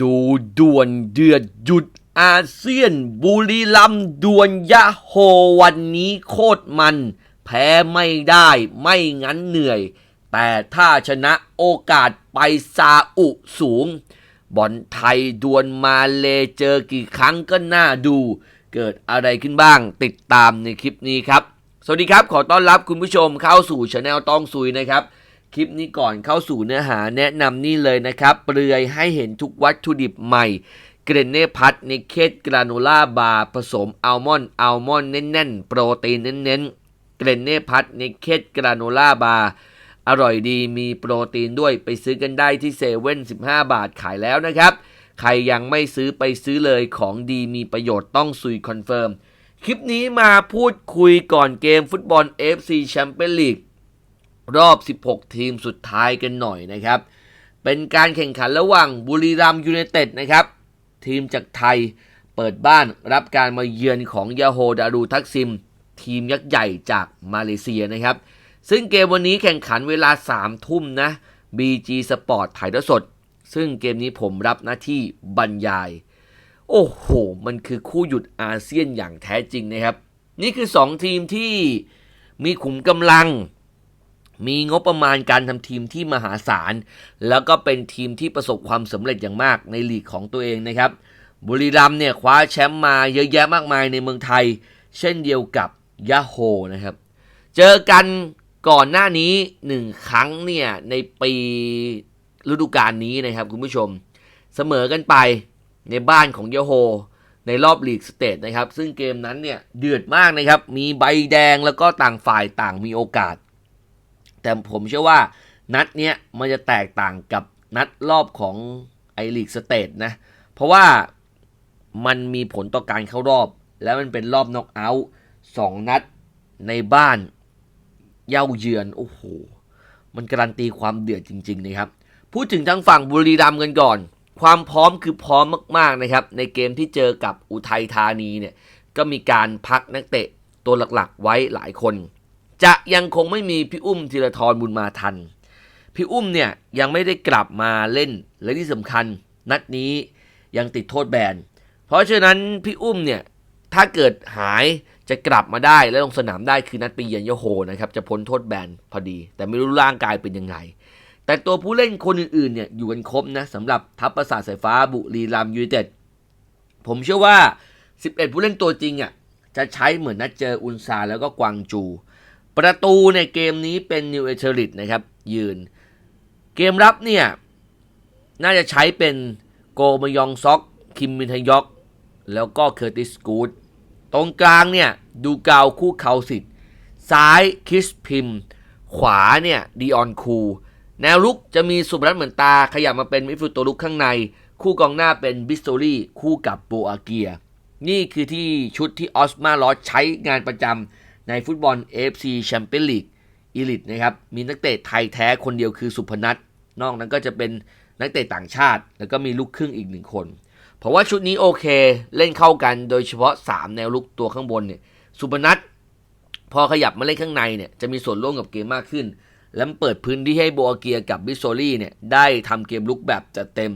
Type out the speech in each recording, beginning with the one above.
ดูด่วนเดือดหยุดอาเซียน บุรีรัมย์ดวนยะโฮวันนี้โคตรมัน แพ้ไม่ได้ไม่งั้นเหนื่อย แต่ถ้าชนะโอกาสไปซาอุสูง บอลไทยดวลมาเลเจอกี่ครั้งก็น่าดู เกิดอะไรขึ้นบ้างติดตามในคลิปนี้ครับ สวัสดีครับขอต้อนรับคุณผู้ชมเข้าสู่ช anel ต้องซุยนะครับ คลิปนี้ก่อนเข้าสู่เนื้อหาแนะนำนี่เลยนะครับ เปลือยให้เห็นทุกวัตถุดิบใหม่ เกรนเน่พัทนิเคตกราโนล่าบาร์ผสมอัลมอนด์อัลมอนด์แน่นๆ โปรตีนเน้นๆ เกรนเน่พัทนิเคตกราโนล่าบาร์อร่อยดีมีโปรตีนด้วยไปซื้อกันได้ที่เซเว่น15 บาทขายแล้วนะครับ ใครยังไม่ซื้อไปซื้อเลยของดีมีประโยชน์ต้องซุยคอนเฟิร์ม คลิปนี้มาพูดคุยก่อนเกมฟุตบอล FC แชมเปี้ยนลีก รอบ 16 ทีมสุดท้ายกันหน่อยนะครับ เป็นการแข่งขันระหว่างบุรีรัมยูไนเต็ดนะครับ ทีมจากไทยเปิดบ้านรับการมาเยือนของยาโฮดารูทักซิม ทีมยักษ์ใหญ่จากมาเลเซียนะครับ ซึ่งเกมวันนี้แข่งขันเวลา 3 ทุ่มนะ BG Sport ถ่ายทอดสด ซึ่งเกมนี้ผมรับหน้าที่บรรยาย โอ้โห มันคือคู่หยุดอาเซียนอย่างแท้จริงนะครับ นี่คือ 2 ทีมที่มีขุมกำลัง มีงบประมาณการทำทีมที่มหาศาล แล้วก็เป็นทีมที่ประสบความสำเร็จอย่างมากในลีกของตัวเองนะครับ บุรีรัมเนี่ยคว้าแชมป์มาเยอะแยะมากมายในเมืองไทย เช่นเดียวกับยะโฮนะครับ เจอกันก่อนหน้านี้หนึ่งครั้งเนี่ยในปีฤดูกาลนี้นะครับคุณผู้ชม เสมอกันไปในบ้านของยะโฮในรอบลีกสเตทนะครับ ซึ่งเกมนั้นเนี่ยเดือดมากนะครับ มีใบแดงแล้วก็ต่างฝ่ายต่างมีโอกาส แต่ผมเชื่อว่านัดเนี้ยมันจะแตกต่างกับนัดรอบของไอลีกสเตทนะ เพราะว่ามันมีผลต่อการเข้ารอบ แล้วมันเป็นรอบน็อกเอาท์สองนัดในบ้านเย่าเยือน โอ้โห มันการันตีความเดือดจริงๆนะครับ พูดถึงทางฝั่งบุรีรัมย์กันก่อน ความพร้อมคือพร้อมมากๆนะครับ ในเกมที่เจอกับอุทัยธานีเนี่ย ก็มีการพักนักเตะตัวหลักๆไว้หลายคน จะยังคงไม่มีพี่อุ้มธีรทรบุญมาทัน พี่อุ้มเนี่ยยังไม่ได้กลับมาเล่นและที่สำคัญนัดนี้ยังติดโทษแบน เพราะฉะนั้นพี่อุ้มเนี่ยถ้าเกิดหายจะกลับมาได้และลงสนามได้คือนัดไปเยือนยโฮนะครับจะพ้นโทษแบนพอดี แต่ไม่รู้ร่างกายเป็นยังไง แต่ตัวผู้เล่นคนอื่นๆเนี่ยอยู่กันครบนะสำหรับทัพประสาทสายฟ้าบุรีรัมย์ยูไนเต็ดผมเชื่อว่า 11 ผู้เล่นตัวจริงอะจะใช้เหมือนนัดเจออุนซาแล้วก็กวางจู ประตูในเกมนี้เป็นนิวเอเชอริตนะครับยืน เกมรับเนี่ยน่าจะใช้เป็นโกมยองซอก คิมมินทยอก แล้วก็เคอร์ติสกูดตรงกลางเนี่ยดูกาวคู่เขาสิทธิ์ ซ้ายคิสพิม ขวาเนี่ยดีออนคู แนวลุกจะมีสุบรัตน์เหมือนตาขยับมาเป็นมิฟิลตัวลุกข้างใน คู่กองหน้าเป็นบิสโตรี่คู่กับโบอาเกีย นี่คือที่ชุดที่ออสมาลอสใช้งานประจำ ในฟุตบอล AFC แชมเปี้ยนลีกอีลิตนะครับมีนักเตะไทยแท้คนเดียวคือสุพนัทนอกนั้นก็จะเป็นนักเตะต่างชาติ แล้วก็มีลูกครึ่งอีกหนึ่งคน เพราะว่าชุดนี้โอเคเล่นเข้ากันโดยเฉพาะ 3 แนวลุกตัวข้างบนเนี่ยสุพนัทพอขยับมาเล่นข้างในเนี่ยจะมีส่วนร่วมกับเกมมากขึ้น และเปิดพื้นที่ให้โบอาเกียกับบิโซลี่เนี่ยได้ทำเกมลุกแบบจัดเต็ม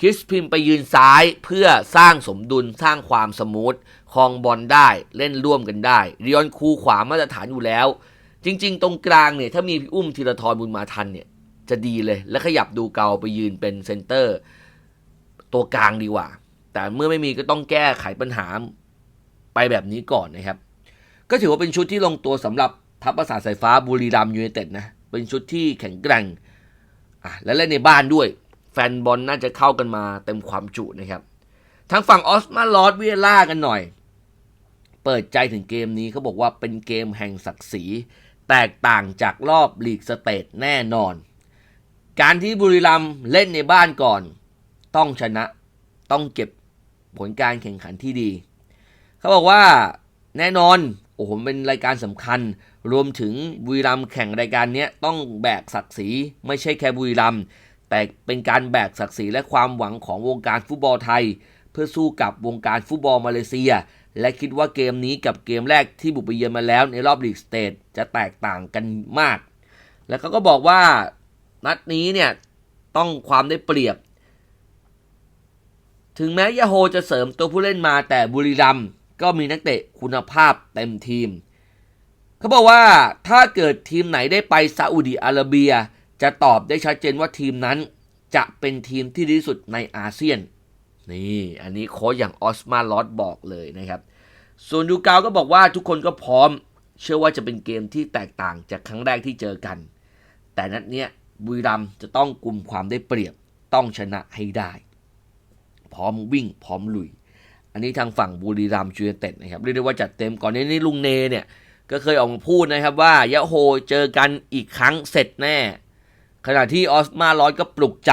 คริสพิมไปยืนซ้ายเพื่อสร้างสมดุลสร้างความสมูทคลองบอลได้เล่นร่วมกันได้เรียนคูขวามาตรฐานอยู่แล้ว จริง ๆ ตรงกลางเนี่ยถ้ามีพี่อุ้มธีรทรบุญมาทันเนี่ยจะดีเลยและขยับดูเกาไปยืนเป็นเซนเตอร์ ตัวกลางดีกว่า แต่เมื่อไม่มีก็ต้องแก้ไขปัญหาไปแบบนี้ก่อนนะครับ ก็ถือว่าเป็นชุดที่ลงตัวสำหรับทัพประสาทสายฟ้าบุรีรัมย์ยูไนเต็ดนะเป็นชุดที่แข็งแกร่งอะและเล่นในบ้านด้วย แฟนบอลน่าจะเข้ากันมาเต็มความจุนะครับทางฝั่งออสมาลอสเวียล่ากันหน่อย เปิดใจถึงเกมนี้เขาบอกว่าเป็นเกมแห่งศักดิ์ศรี แตกต่างจากรอบลีกสเตทแน่นอน การที่บุรีรัมย์เล่นในบ้านก่อน ต้องชนะต้องเก็บผลการแข่งขันที่ดี เขาบอกว่าแน่นอนโอ้โหเป็นรายการสำคัญ รวมถึงบุรีรัมย์แข่งรายการนี้ต้องแบกศักดิ์ศรีไม่ใช่แค่บุรีรัมย์ แต่เป็นการแบกศักดิ์ศรีและความหวังของวงการฟุตบอลไทย เพื่อสู้กับวงการฟุตบอลมาเลเซีย และคิดว่าเกมนี้กับเกมแรกที่บุกไปเยือนมาแล้วในรอบลีกสเตทจะแตกต่างกันมาก แล้วเขาก็บอกว่านัดนี้เนี่ยต้องความได้เปรียบ ถึงแม้ยาโฮจะเสริมตัวผู้เล่นมาแต่บุรีรัมก็มีนักเตะคุณภาพเต็มทีม เขาบอกว่าถ้าเกิดทีมไหนได้ไปซาอุดีอาระเบีย จะตอบได้ชัดเจนว่าทีมนั้นจะเป็นทีมที่ดีที่สุดในอาเซียน นี่อันนี้โค้ชอย่างออสมาลอตบอกเลยนะครับ ส่วนดูกาวก็บอกว่าทุกคนก็พร้อม เชื่อว่าจะเป็นเกมที่แตกต่างจากครั้งแรกที่เจอกัน แต่นัดเนี้ยบุรีรัมจะต้องกลุ่มความได้เปรียบต้องชนะให้ได้ พร้อมวิ่งพร้อมลุย อันนี้ทางฝั่งบุรีรัมย์ยูไนเต็ดนะครับเรียกได้ว่าจัดเต็มก่อนหนานี้ลุงเนเนี่ยก็เคยออกมาพูดนะครับว่ายะโฮเจอกันอีกครั้งเสร็จแน่ ขณะที่ออสมาร้อยก็ปลุกใจ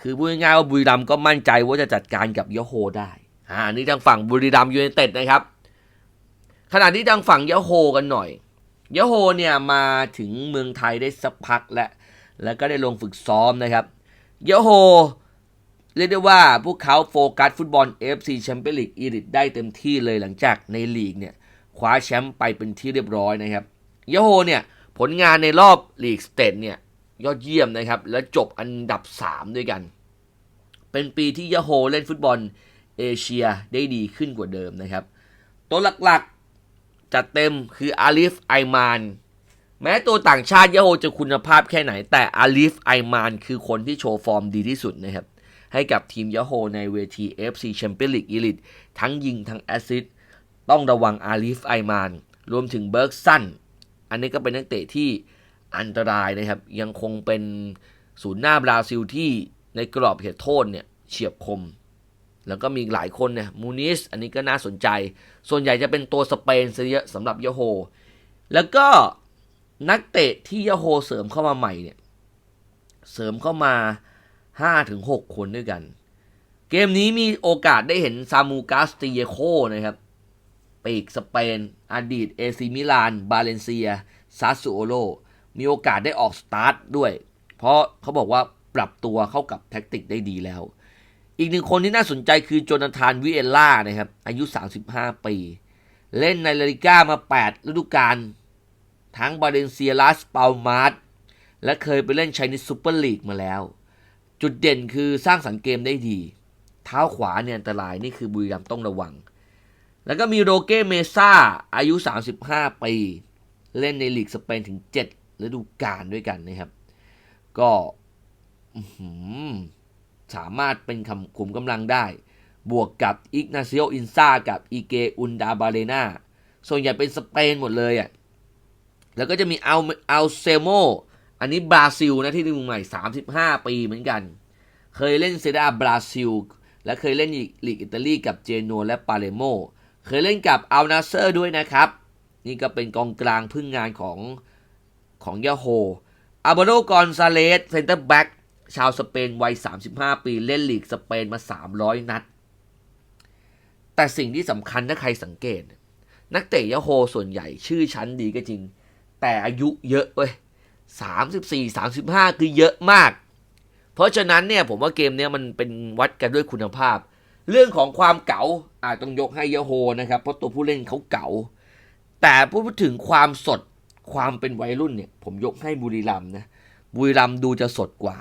คือพูดง่ายๆว่าบุรีรัมก็มั่นใจว่าจะจัดการกับยโฮได้อ่าอันนี้ทางฝั่งบุรีรัมยูไนเต็ดนะครับ ขณะที่ทางฝั่งยโฮกันหน่อยยโฮเนี่ยมาถึงเมืองไทยได้สักพักแล้วแล้วก็ได้ลงฝึกซ้อมนะครับยโฮเรียกได้ว่าพวกเขาโฟกัสฟุตบอล FC แชมเปี้ยนลีกอีริตได้เต็มที่เลยหลังจากในลีกเนี่ยคว้าแชมป์ไปเป็นที่เรียบร้อยนะครับยโฮเนี่ยผลงานในรอบลีกสเตทเนี่ย ยอดเยี่ยมนะครับ และจบอันดับ 3 ด้วยกัน เป็นปีที่ยาโฮเล่นฟุตบอลเอเชียได้ดีขึ้นกว่าเดิมนะครับ ตัวหลักๆจัดเต็มคืออาลิฟไอมานแม้ตัวต่างชาติยาโฮจะคุณภาพแค่ไหน แต่อาลิฟไอมานคือคนที่โชว์ฟอร์มดีที่สุดนะครับ ให้กับทีมยาโฮในเวที FC Champions League Elite ทั้งยิงทั้งแอสซิสต์ต้องระวังอาลิฟไอมาน รวมถึงเบิร์กสัน อันนี้ก็เป็นนักเตะที่ อันตรายนะครับ ยังคงเป็นศูนย์หน้าบราซิลที่ในกรอบเขตโทษเนี่ยเฉียบคม แล้วก็มีหลายคนเนี่ยมูนิสอันนี้ก็น่าสนใจ ส่วนใหญ่จะเป็นตัวสเปนซะเยอะสำหรับยาโฮ แล้วก็นักเตะที่ยาโฮเสริมเข้ามาใหม่เนี่ยเสริมเข้ามา 5-6 คนด้วยกัน เกมนี้มีโอกาสได้เห็นซามูกาสติเยโคนะครับปีกสเปน อดีตเอซิมิลาน บาเลนเซีย ซาสูโอโล มีโอกาสได้ออกสตาร์ทด้วย เพราะเขาบอกว่าปรับตัวเข้ากับแท็กติกได้ดีแล้ว อีกหนึ่งคนที่น่าสนใจคือโจนาธานวิเอล่านะครับ อายุ 35 ปี เล่นในลาลิก้ามา 8 ฤดูกาลทั้งบาเลนเซียลาสเปามาร์และเคยไปเล่นไชนีสซูเปอร์ลีกมาแล้ว จุดเด่นคือสร้างสรรค์เกมได้ดี เท้าขวาเนี่ยอันตรายนี่คือบุรีรัมต้องระวัง แล้วก็มีโรเก้เมซ่าอายุ 35 ปี เล่นในลีกสเปนถึง 7 ฤดูกาลด้วยกันนะครับ ก็สามารถเป็นคำขุมกำลังได้ บวกกับอิกนาซิโออินซากับอีเกอุนดาบาเลนาส่วนใหญ่เป็นสเปนหมดเลยอะแล้วก็จะมีอัลอัลเซโมอันนี้บราซิลนะที่ดูใหม่ 35 ปีเหมือนกัน เคยเล่นเซดาบราซิล และเคยเล่นลีกอิตาลีกับเจโนและปาเลโม เคยเล่นกับอัลนาเซอร์ด้วยนะครับ นี่ก็เป็นกองกลางพึ่งงานของ ของยาโฮอาบโดกอนซาเลสเซนเตอร์แบ็กชาวสเปนวัย 35 ปีเล่นลีกสเปนมา 300 นัด แต่สิ่งที่สำคัญถ้าใครสังเกต นักเตะยาโฮส่วนใหญ่ชื่อชั้นดีก็จริง แต่อายุเยอะเว้ย34 35 คือเยอะมาก เพราะฉะนั้นเนี่ยผมว่าเกมเนี้ยมันเป็นวัดกันด้วยคุณภาพ เรื่องของความเก๋าอาจต้องยกให้ยาโฮนะครับ เพราะตัวผู้เล่นเขาเก๋าแต่พูดถึงความสด ความเป็นวัยรุ่นเนี่ย ผมยกให้บุรีรัมนะบุรีรัมดูจะสดกว่า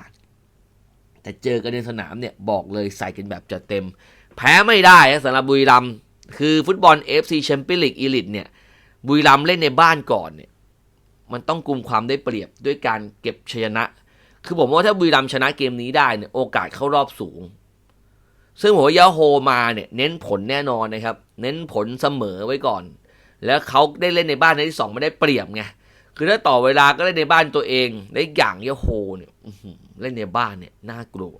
แต่เจอกันในสนามเนี่ยบอกเลยใส่กันแบบจัดเต็ม แพ้ไม่ได้นะสำหรับบุรีรัมคือฟุตบอล FC Champions League Elite เนี่ยบุรีรัมเล่นในบ้านก่อนเนี่ยมันต้องกุมความได้เปรียบด้วยการเก็บชยนะ คือผมว่าถ้าบุรีรัมชนะเกมนี้ได้เนี่ยโอกาสเข้ารอบสูง ซึ่งผมว่ายาโฮมาเนี่ยเน้นผลแน่นอนนะครับ เน้นผลเสมอไว้ก่อน แล้วเขาได้เล่นในบ้านในที่สองไม่ได้เปรียบไง คือถ้าต่อเวลาก็เล่นในบ้านตัวเองได้อย่างยโฮเนี่ยเล่นในบ้านเนี่ยน่ากลัว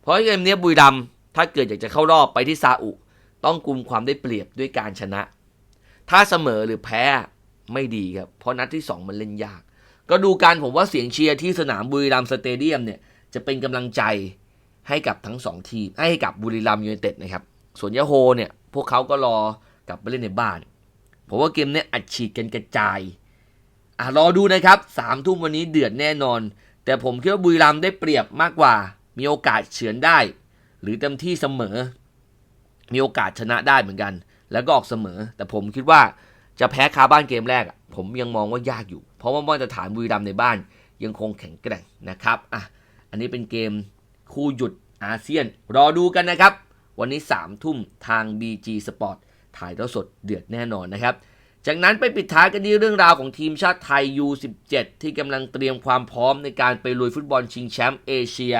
เพราะเกมนี้บุรีรัมถ้าเกิดอยากจะเข้ารอบไปที่ซาอุ ต้องกุมความได้เปรียบด้วยการชนะ ถ้าเสมอหรือแพ้ไม่ดีครับ เพราะนัดที่ 2 มันเล่นยาก ก็ดูการผมว่าเสียงเชียร์ที่สนามบุรีรัมสเตเดียมเนี่ยจะเป็นกำลังใจให้กับทั้งสองทีมให้กับบุรีรัมยูไนเต็ดนะครับ ส่วนยาโฮเนี่ยพวกเขาก็รอกลับไปเล่นในบ้าน ผมว่าเกมเนี้ยอัดฉีดกันกระจาย อะรอดูนะครับสามทุ่มวันนี้เดือดแน่นอน แต่ผมคิดว่าบุรีรัมได้เปรียบมากกว่า มีโอกาสเฉือนได้ หรือเต็มที่เสมอ มีโอกาสชนะได้เหมือนกัน แล้วก็ออกเสมอ แต่ผมคิดว่าจะแพ้คาบ้านเกมแรก ผมยังมองว่ายากอยู่ เพราะว่ามาตรฐานบุรีรัมในบ้านยังคงแข็งแกร่งนะครับอะอันนี้เป็นเกมคู่หยุดอาเซียน รอดูกันนะครับ วันนี้3ทุ่มทาง BG Sport ถ่ายทอดสดเดือดแน่นอนนะครับ จากนั้นไปปิดท้ายกันที่เรื่องราวของทีมชาติไทย U17 ที่กำลังเตรียมความพร้อมในการไปลุยฟุตบอลชิงแชมป์เอเชีย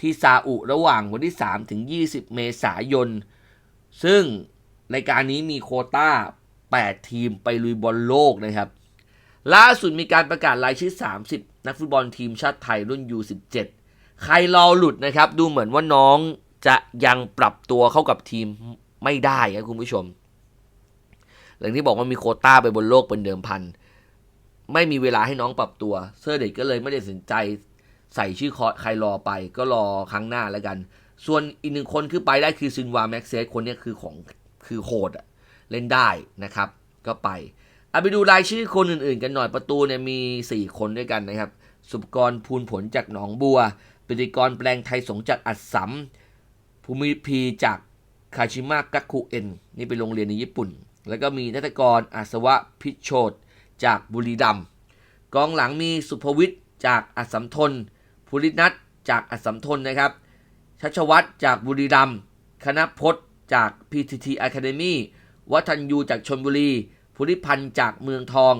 ที่ซาอุระหว่างวันที่ 3 ถึง 20 เมษายน ซึ่งในการนี้มีโคต้า 8 ทีมไปลุยบอลโลกนะครับ ล่าสุดมีการประกาศรายชื่อ 30 นักฟุตบอลทีมชาติไทยรุ่น U17 ใครรอหลุดนะครับ ดูเหมือนว่าน้องจะยังปรับตัวเข้ากับทีมไม่ได้ครับคุณผู้ชม หลังที่บอกว่ามีโคต้าไปบนโลกเป็นเดิมพัน ไม่มีเวลาให้น้องปรับตัว เซอร์เด็กก็เลยไม่ได้สนใจใส่ชื่อใครรอไป ก็รอครั้งหน้าแล้วกัน ส่วนอีกหนึ่งคนคือไปได้คือซินวาแม็กเซสคนนี้คือของคือโหดอะเล่นได้นะครับ ก็ไปเอาไปดูรายชื่อคนอื่นๆ กันหน่อยประตูเนี่ยมี 4 คนด้วยกันนะครับ สุปกรภูลผลจากหนองบัวปิติกรแปลงไทยสงจากอัดสำภูมิพีจากคาชิมะกักคุเอ็น นี่เป็นโรงเรียนในญี่ปุ่น แล้วก็มีนัตกรอาสวะพิชโชตจากบุรีรัมกองหลังมีสุภวิทย์จากอัสสัมทนภูรินัทจากอัสสัมทนนะครับ ชัชวัตรจากบุรีรัมคณะพจน์จาก PTT Academy วัฒนยูจากชนบุรี ภูริพันธ์จากเมืองทอง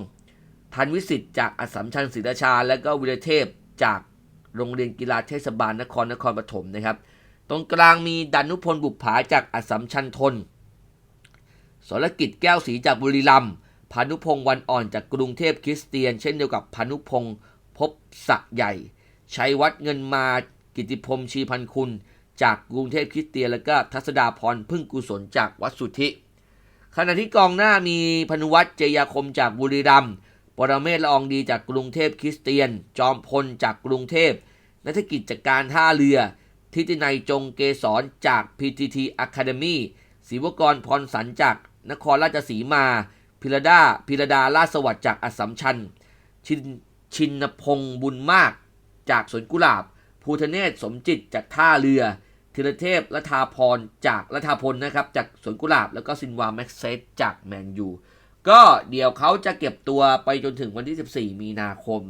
ทันวิสิทธิ์จากอัสสัมชัญศรีราชา และก็วิรเทพจากโรงเรียนกีฬาเทศบาลนครนครปฐมนะครับ ตรงกลางมีดานุพลบุปผาจากอัสสัมชัญทน สรกิจแก้วศรีจากบุรีรัมย์พานุพงศ์วันอ่อนจากกรุงเทพคริสเตียน เช่นเดียวกับพานุพงศ์พบศักย์ใหญ่ชัยวัฒน์เงินมากิติพรมชีพันคุณ จากกรุงเทพคริสเตียน และก็ทัศดาพรพึ่งกุศลจากวัดสุทธิ ขณะที่กองหน้ามีพนุวัฒน์เจยาคมจากบุรีรัมย์ปรเมศละอองดีจากกรุงเทพคริสเตียน จอมพลจากกรุงเทพนัฐกิจจากการท่าเรือ ทิตินัยจงเกษรจาก PTT Academy ศิวกรพรสันจาก นครราชสีมา พิรดาพิรดาลาชสวัสดิ์จากอัสสัมชัญ ชินชินพงศ์บุญมาก จากสวนกุหลาบ ภูทะเนศสมจิตจากท่าเรือธีรเทพรัฐาพรจากรัฐาพลนะครับจากสวนกุหลาบ แล้วก็ซินวาแม็กเซตจากแมนยู ก็เดี๋ยวเขาจะเก็บตัวไปจนถึงวันที่ 14 มีนาคม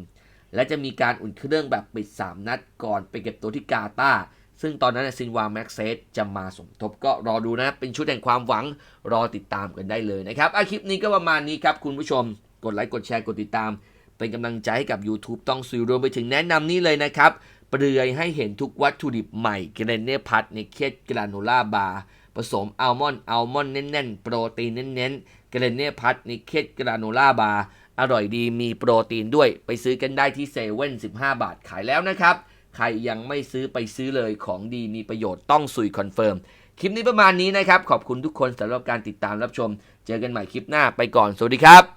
และจะมีการอุ่นเครื่องแบบปิด 3 นัดก่อนไปเก็บตัวที่กาตาร์ ซึ่งตอนนั้นซินวาแม็กเซตจะมาสมทบก็รอดูนะ เป็นชุดแห่งความหวังรอติดตามกันได้เลยนะครับอาคลิปนี้ก็ประมาณนี้ครับคุณผู้ชม กดไลค์กดแชร์กดติดตาม เป็นกำลังใจให้กับ YouTube ต้องสื่อรวมไปถึงแนะนำนี่เลยนะครับ เปลือยให้เห็นทุกวัตถุดิบใหม่เกรเน่พัทในเคสกราโนล่าบาร์ผสมอัลมอนด์อัลมอนด์แน่นๆ โปรตีนเน้นๆเกรเน่พัทในเคสกราโนล่าบาร์อร่อยดีมีโปรตีนด้วย ไปซื้อกันได้ที่เซเว่น15 บาทขายแล้วนะครับ ใครยังไม่ซื้อไปซื้อเลยของดีมีประโยชน์ต้องสุยคอนเฟิร์ม คลิปนี้ประมาณนี้นะครับ ขอบคุณทุกคนสำหรับการติดตามรับชม เจอกันใหม่คลิปหน้าไปก่อน สวัสดีครับ